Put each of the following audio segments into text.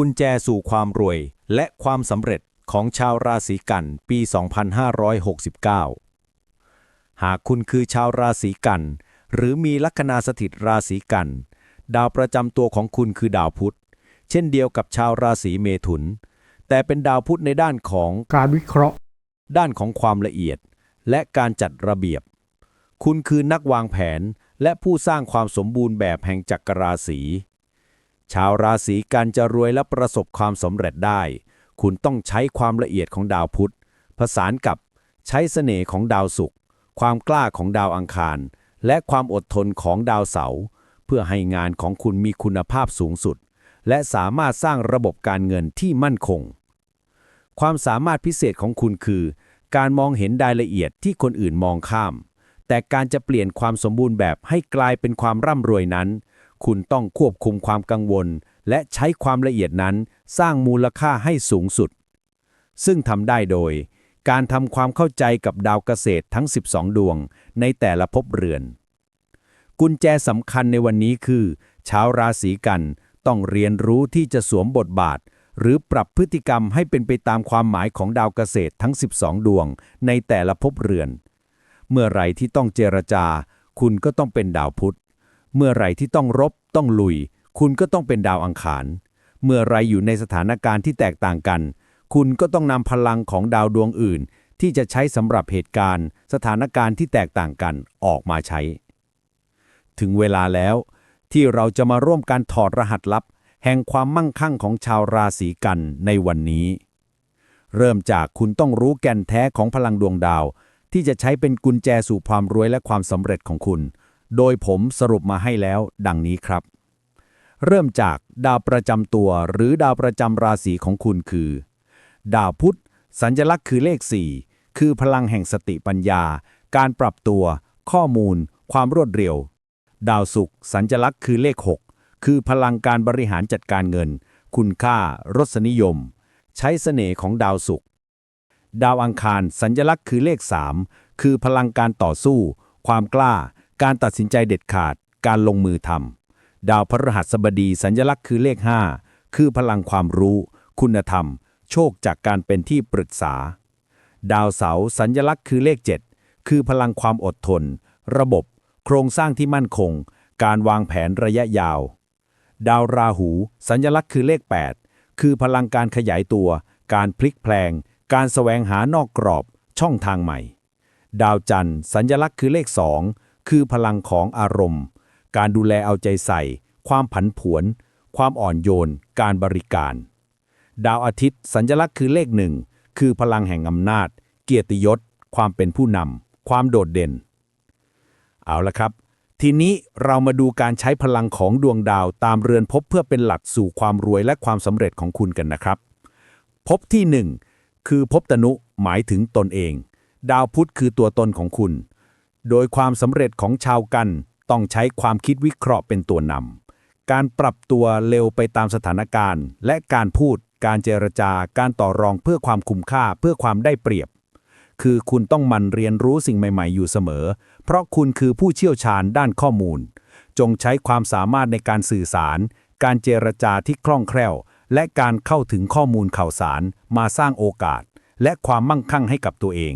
กุญแจสู่ความรวย และความสำเร็จของชาวราศีกันปี 2569 หากคุณคือชาวราศีกัน หรือมีลัคนาสถิตราศีกัน ดาวประจำตัวของคุณคือดาวพุธ เช่นเดียวกับชาวราศีเมถุน แต่เป็นดาวพุธในด้านของการวิเคราะห์ ด้านของความละเอียด และการจัดระเบียบ คุณคือนักวางแผนและผู้สร้างความสมบูรณ์แบบแห่งจักรราศี ชาวราศีกันจะรวยและประสบความสำเร็จได้ คุณต้องใช้ความละเอียดของดาวพุธ ผสานกับใช้เสน่ห์ของดาวศุกร์ ความกล้าของดาวอังคาร และความอดทนของดาวเสาร์ เพื่อให้งานของคุณมีคุณภาพสูงสุด และสามารถสร้างระบบการเงินที่มั่นคง ความสามารถพิเศษของคุณคือ การมองเห็นรายละเอียดที่คนอื่นมองข้าม แต่การจะเปลี่ยนความสมบูรณ์แบบให้กลายเป็นความร่ำรวยนั้น คุณต้องควบคุมความกังวล และใช้ความละเอียดนั้นสร้างมูลค่าให้สูงสุด ซึ่งทำได้โดย การทำความเข้าใจกับดาวเกษตรทั้ง 12 ดวง ในแต่ละภพเรือน กุญแจสำคัญในวันนี้คือ ชาวราศีกันต้องเรียนรู้ที่จะสวมบทบาท หรือปรับพฤติกรรมให้เป็นไปตามความหมายของดาวเกษตรทั้ง 12 ดวง ในแต่ละภพเรือน เมื่อไรที่ต้องเจรจา คุณก็ต้องเป็นดาวพุธ เมื่อไรที่ต้องรบต้องลุย คุณก็ต้องเป็นดาวอังคาร เมื่อไรอยู่ในสถานการณ์ที่แตกต่างกัน คุณก็ต้องนำพลังของดาวดวงอื่น ที่จะใช้สำหรับเหตุการณ์ สถานการณ์ที่แตกต่างกันออกมาใช้ ถึงเวลาแล้ว ที่เราจะมาร่วมกันถอดรหัสลับ แห่งความมั่งคั่งของชาวราศีกันในวันนี้ เริ่มจากคุณต้องรู้แก่นแท้ของพลังดวงดาว ที่จะใช้เป็นกุญแจสู่ความรวยและความสำเร็จของคุณ โดยผมสรุปมาให้แล้ว ดังนี้ครับ เริ่มจากดาวประจำตัวหรือดาวประจำราศีของคุณคือ ดาวพุธสัญลักษณ์คือเลข 4 คือพลังแห่งสติปัญญา การปรับตัว ข้อมูล ความรวดเร็ว ดาวศุกร์สัญลักษณ์คือเลข 6 คือพลังการบริหารจัดการเงิน คุณค่ารสนิยม ใช้เสน่ห์ของดาวศุกร์ดาวอังคารสัญลักษณ์คือเลข 3 คือพลังการต่อสู้ ความกล้า การตัดสินใจเด็ดขาด การลงมือทำดาวพฤหัสบดีสัญลักษณ์คือเลข 5 คือพลังความรู้ คุณธรรม โชคจากการเป็นที่ปรึกษา ดาวเสาร์สัญลักษณ์คือเลข 7 คือพลังความอดทน ระบบ โครงสร้างที่มั่นคง การวางแผนระยะยาว ดาวราหู สัญลักษณ์คือเลข 8 คือพลังการขยายตัว การพลิกแพลง การแสวงหานอกกรอบ ช่องทางใหม่ ดาวจันทร์สัญลักษณ์คือเลข 2 คือพลังของอารมณ์ การดูแลเอาใจใส่ ความผันผวน ความอ่อนโยน การบริการ ดาวอาทิตย์ สัญลักษณ์คือเลขหนึ่ง คือพลังแห่งอำนาจ เกียรติยศ ความเป็นผู้นำ ความโดดเด่น เอาละครับ ทีนี้เรามาดูการใช้พลังของดวงดาวตามเรือนภพเพื่อเป็นหลักสู่ความรวยและความสำเร็จของคุณกันนะครับภพที่หนึ่งคือภพตนุหมายถึงตนเอง ดาวพุธคือตัวตนของคุณ โดยความสำเร็จของชาวกันต้องใช้ความคิดวิเคราะห์เป็นตัวนำ การปรับตัวเร็วไปตามสถานการณ์ และการพูด การเจรจา การต่อรองเพื่อความคุ้มค่าเพื่อความได้เปรียบ คือคุณต้องมันเรียนรู้สิ่งใหม่ ๆ อยู่เสมอ เพราะคุณคือผู้เชี่ยวชาญด้านข้อมูล จงใช้ความสามารถในการสื่อสาร การเจรจาที่คล่องแคล่ว และการเข้าถึงข้อมูลข่าวสารมาสร้างโอกาส และความมั่งคั่งให้กับตัวเอง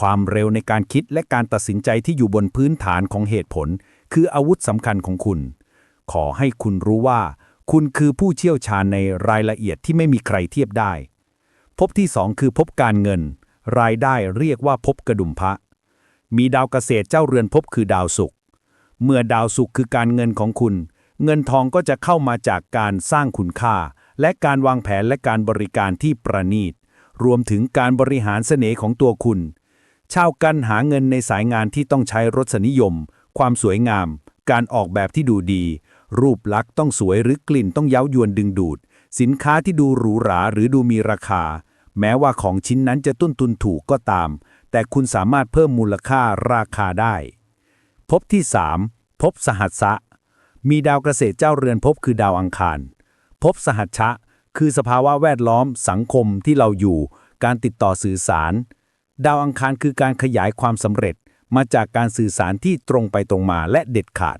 ความเร็วในการคิดและการตัดสินใจที่อยู่บนพื้นฐานของเหตุผล คืออาวุธสำคัญของคุณ ขอให้คุณรู้ว่า คุณคือผู้เชี่ยวชาญในรายละเอียดที่ไม่มีใครเทียบได้ พบที่สองคือพบการเงิน รายได้เรียกว่าพบกระดุมพระ มีดาวเกษตรเจ้าเรือนพบคือดาวศุกร์เมื่อดาวศุกร์คือการเงินของคุณ เงินทองก็จะเข้ามาจากการสร้างคุณค่า และการวางแผนและการบริการที่ประณีตรวมถึงการบริหารเสน่ห์ของตัวคุณ ชาวกันหาเงินในสายงานที่ต้องใช้รสนิยม ความสวยงาม การออกแบบที่ดูดี รูปลักษณ์ต้องสวยหรือกลิ่นต้องเย้ายวนดึงดูด สินค้าที่ดูหรูหราหรือดูมีราคา แม้ว่าของชิ้นนั้นจะต้นทุนถูกก็ตาม แต่คุณสามารถเพิ่มมูลค่าราคาได้ภพที่3ภพสหัสะมีดาวเกษตรเจ้าเรือนภพคือดาวอังคารภพสหัชชะ คือสภาวะแวดล้อมสังคมที่เราอยู่ การติดต่อสื่อสาร ดาวอังคารคือการขยายความสำเร็จมาจากการสื่อสารที่ตรงไปตรงมาและเด็ดขาด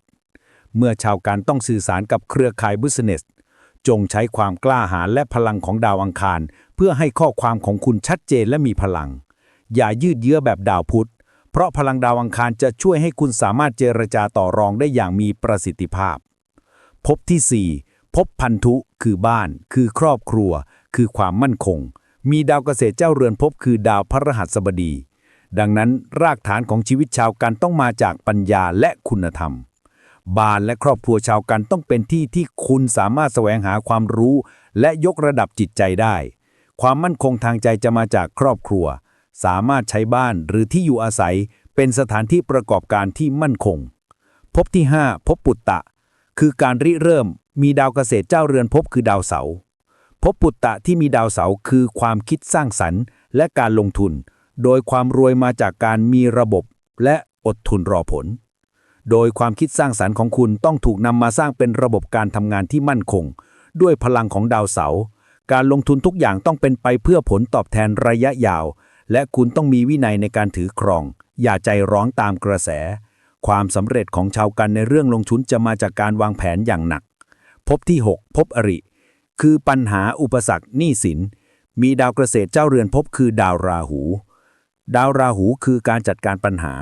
เมื่อชาวการต้องสื่อสารกับเครือข่ายบิสเนส จงใช้ความกล้าหาญและพลังของดาวอังคาร เพื่อให้ข้อความของคุณชัดเจนและมีพลัง อย่ายืดเยื้อแบบดาวพุธ เพราะพลังดาวอังคารจะช่วยให้คุณสามารถเจรจาต่อรองได้อย่างมีประสิทธิภาพภพที่4ภพพันธุ คือบ้าน คือครอบครัว คือความมั่นคง มีดาวเกษตรเจ้าเรือนภพคือดาวพฤหัสบดี ดังนั้นรากฐานของชีวิตชาวกันต้องมาจากปัญญาและคุณธรรม บ้านและครอบครัวชาวกันต้องเป็นที่ที่คุณสามารถแสวงหาความรู้และยกระดับจิตใจได้ ความมั่นคงทางใจจะมาจากครอบครัว สามารถใช้บ้านหรือที่อยู่อาศัย เป็นสถานที่ประกอบการที่มั่นคงภพที่5ภพปุตตะ คือการริเริ่มมีดาวเกษตรเจ้าเรือนภพคือดาวเสาร์ ภพปุตตะที่มีดาวเสาคือความคิดสร้างสรรค์ และการลงทุน โดยความรวยมาจากการมีระบบและอดทุนรอผล โดยความคิดสร้างสรรค์ของคุณต้องถูกนำมาสร้างเป็นระบบการทำงานที่มั่นคง ด้วยพลังของดาวเสา การลงทุนทุกอย่างต้องเป็นไปเพื่อผลตอบแทนระยะยาว และคุณต้องมีวินัยในการถือครอง อย่าใจร้อนตามกระแส ความสำเร็จของชาวกันในเรื่องลงทุนจะมาจากการวางแผนอย่างหนัก พบที่ 6 พบอริ คือปัญหาอุปสรรคหนี้สิน มีดาวเกษตรเจ้าเรือนพบคือดาวราหู ดาวราหูคือการจัดการปัญหา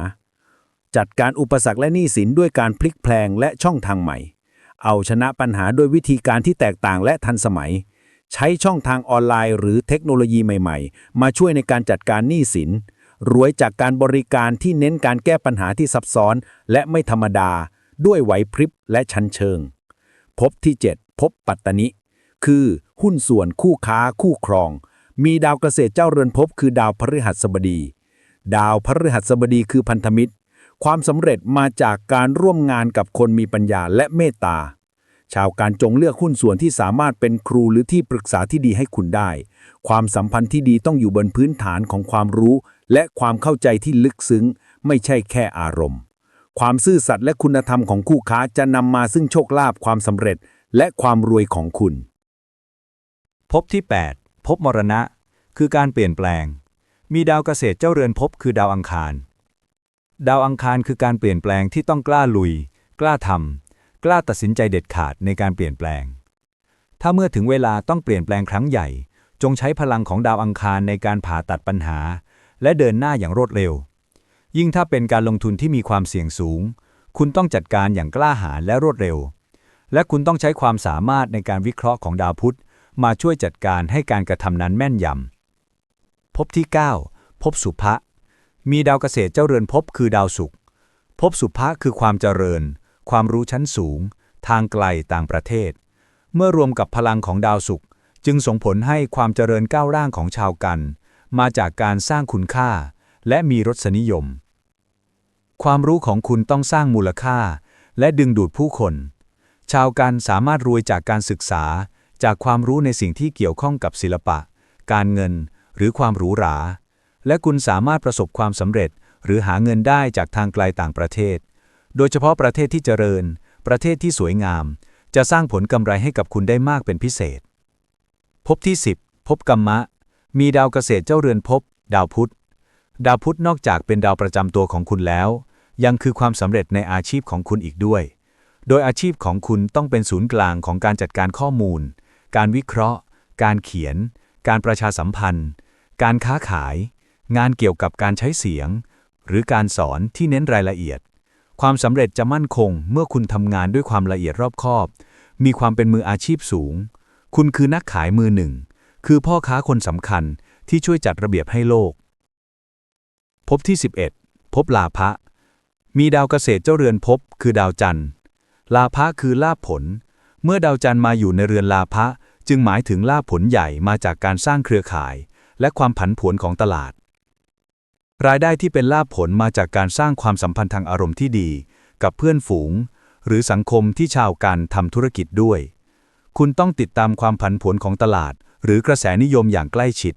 จัดการอุปสรรคและหนี้สินด้วยการพลิกแพลงและช่องทางใหม่ เอาชนะปัญหาด้วยวิธีการที่แตกต่างและทันสมัย ใช้ช่องทางออนไลน์ หรือเทคโนโลยีใหม่ ๆ มาช่วยในการจัดการหนี้สิน รวยจากการบริการที่เน้นการแก้ปัญหาที่ซับซ้อน และไม่ธรรมดา ด้วยไหวพริบและชั้นเชิง พบที่ 7 พบปัตตนิ คือ หุ้นส่วนคู่ค้าคู่ครอง มีดาวเกษตรเจ้าเรือนภพคือดาวพฤหัสบดี ดาวพฤหัสบดีคือพันธมิตร ความสำเร็จมาจากการร่วมงานกับคนมีปัญญาและเมตตา ชาวการจงเลือกหุ้นส่วนที่สามารถเป็นครูหรือที่ปรึกษาที่ดีให้คุณได้ ความสัมพันธ์ที่ดีต้องอยู่บนพื้นฐานของความรู้ และความเข้าใจที่ลึกซึ้ง ไม่ใช่แค่อารมณ์ความซื่อสัตย์และคุณธรรมของคู่ค้าจะนำมาซึ่งโชคลาภความสำเร็จ และความรวยของคุณ ภพที่ 8ภพมรณะ คือการเปลี่ยนแปลง มีดาวเกษตรเจ้าเรือนภพคือดาวอังคาร ดาวอังคารคือการเปลี่ยนแปลงที่ต้องกล้าลุย กล้าทำกล้าตัดสินใจเด็ดขาดในการเปลี่ยนแปลง ถ้าเมื่อถึงเวลาต้องเปลี่ยนแปลงครั้งใหญ่ จงใช้พลังของดาวอังคารในการผ่าตัดปัญหา และเดินหน้าอย่างรวดเร็ว ยิ่งถ้าเป็นการลงทุนที่มีความเสี่ยงสูง คุณต้องจัดการอย่างกล้าหาญและรวดเร็ว และคุณต้องใช้ความสามารถในการวิเคราะห์ของดาวพุธ มาช่วยจัดการให้การกระทำนั้นแม่นยำ ภพที่ 9 ภพสุภะ มีดาวเกษตรเจ้าเรือนภพคือดาวศุกร์ ภพสุภะคือความเจริญ ความรู้ชั้นสูง ทางไกลต่างประเทศ เมื่อรวมกับพลังของดาวศุกร์จึงส่งผลให้ความเจริญก้าวร่างของชาวกัน มาจากการสร้างคุณค่า และมีรสนิยม ความรู้ของคุณต้องสร้างมูลค่า และดึงดูดผู้คน ชาวกันสามารถรวยจากการศึกษา จากความรู้ในสิ่งที่เกี่ยวข้องกับศิลปะ การเงิน หรือความหรูหรา และคุณสามารถประสบความสำเร็จ หรือหาเงินได้จากทางไกลต่างประเทศ โดยเฉพาะประเทศที่เจริญ ประเทศที่สวยงาม จะสร้างผลกำไรให้กับคุณได้มากเป็นพิเศษภพที่ 10ภพกัมมะ มีดาวเกษตรเจ้าเรือนภพดาวพุธ ดาวพุธนอกจากเป็นดาวประจำตัวของคุณแล้ว ยังคือความสำเร็จในอาชีพของคุณอีกด้วย โดยอาชีพของคุณต้องเป็นศูนย์กลางของการจัดการข้อมูล การวิเคราะห์ การเขียน การประชาสัมพันธ์ การค้าขาย งานเกี่ยวกับการใช้เสียง หรือการสอนที่เน้นรายละเอียด ความสำเร็จจะมั่นคงเมื่อคุณทำงานด้วยความละเอียดรอบคอบ มีความเป็นมืออาชีพสูง คุณคือนักขายมือหนึ่ง คือพ่อค้าคนสำคัญที่ช่วยจัดระเบียบให้โลกภพที่ 11ภพลาภะมีดาวเกษตรเจ้าเรือนภพคือดาวจันทร์ ลาภะคือลาภผล เมื่อดาวจันทร์มาอยู่ในเรือนลาภะ จึงหมายถึงลาภผลใหญ่มาจากการสร้างเครือข่าย และความผันผวนของตลาด รายได้ที่เป็นลาภผลมาจากการสร้างความสัมพันธ์ทางอารมณ์ที่ดี กับเพื่อนฝูง หรือสังคมที่ชาวกันทำธุรกิจด้วย คุณต้องติดตามความผันผวนของตลาด หรือกระแสนิยมอย่างใกล้ชิด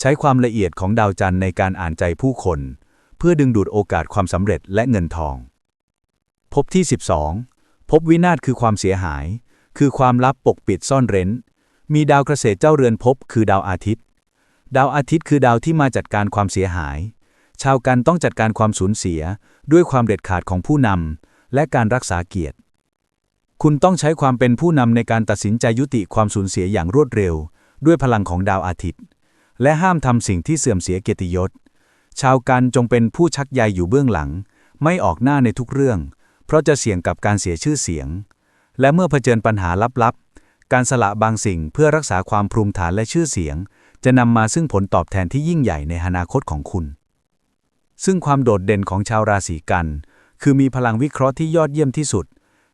ใช้ความละเอียดของดาวจันทร์ในการอ่านใจผู้คน เพื่อดึงดูดโอกาสความสำเร็จและเงินทอง พบที่ 12พบวินาศคือความเสียหาย คือความลับปกปิดซ่อนเร้น มีดาวเกษตรเจ้าเรือนภพคือดาวอาทิตย์ ดาวอาทิตย์คือดาวที่มาจัดการความเสียหาย ชาวกันต้องจัดการความสูญเสียด้วยความเด็ดขาดของผู้นำและการรักษาเกียรติ คุณต้องใช้ความเป็นผู้นำในการตัดสินใจยุติความสูญเสียอย่างรวดเร็ว ด้วยพลังของดาวอาทิตย์ และห้ามทำสิ่งที่เสื่อมเสียเกียรติยศ ชาวกันจงเป็นผู้ชักใยอยู่เบื้องหลัง ไม่ออกหน้าในทุกเรื่อง เพราะจะเสี่ยงกับการเสียชื่อเสียง และเมื่อเผชิญปัญหาลับๆ การสละบางสิ่งเพื่อรักษาความภูมิฐานและชื่อเสียง จะนำมาซึ่งผลตอบแทนที่ยิ่งใหญ่ในอนาคตของคุณ ซึ่งความโดดเด่นของชาวราศีกัน คือมีพลังวิเคราะห์ที่ยอดเยี่ยมที่สุด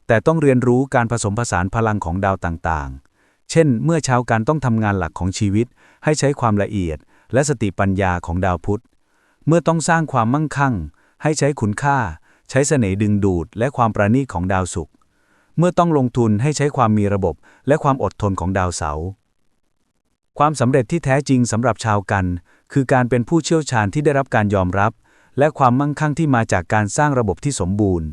แต่ต้องเรียนรู้การผสมผสานพลังของดาวต่างๆ เช่น เมื่อชาวกันต้องทำงานหลักของชีวิต ให้ใช้ความละเอียด และสติปัญญาของดาวพุธ เมื่อต้องสร้างความมั่งคั่ง ให้ใช้คุณค่า ใช้เสน่ห์ดึงดูด และความประณีตของดาวศุกร์ เมื่อต้องลงทุนให้ใช้ความมีระบบและความอดทนของดาวเสาร์ความสำเร็จที่แท้จริงสำหรับชาวกัน คือการเป็นผู้เชี่ยวชาญที่ได้รับการยอมรับ และความมั่งคั่งที่มาจากการสร้างระบบที่สมบูรณ์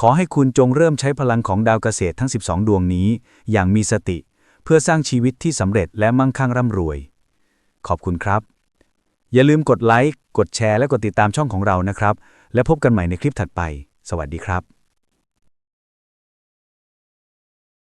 ขอให้คุณจงเริ่มใช้พลังของดาวเกษตรทั้ง 12 ดวงนี้ อย่างมีสติ เพื่อสร้างชีวิตที่สำเร็จและมั่งคั่งร่ำรวย ขอบคุณครับ อย่าลืมกดไลค์กดแชร์และกดติดตามช่องของเรานะครับ และพบกันใหม่ในคลิปถัดไป สวัสดีครับ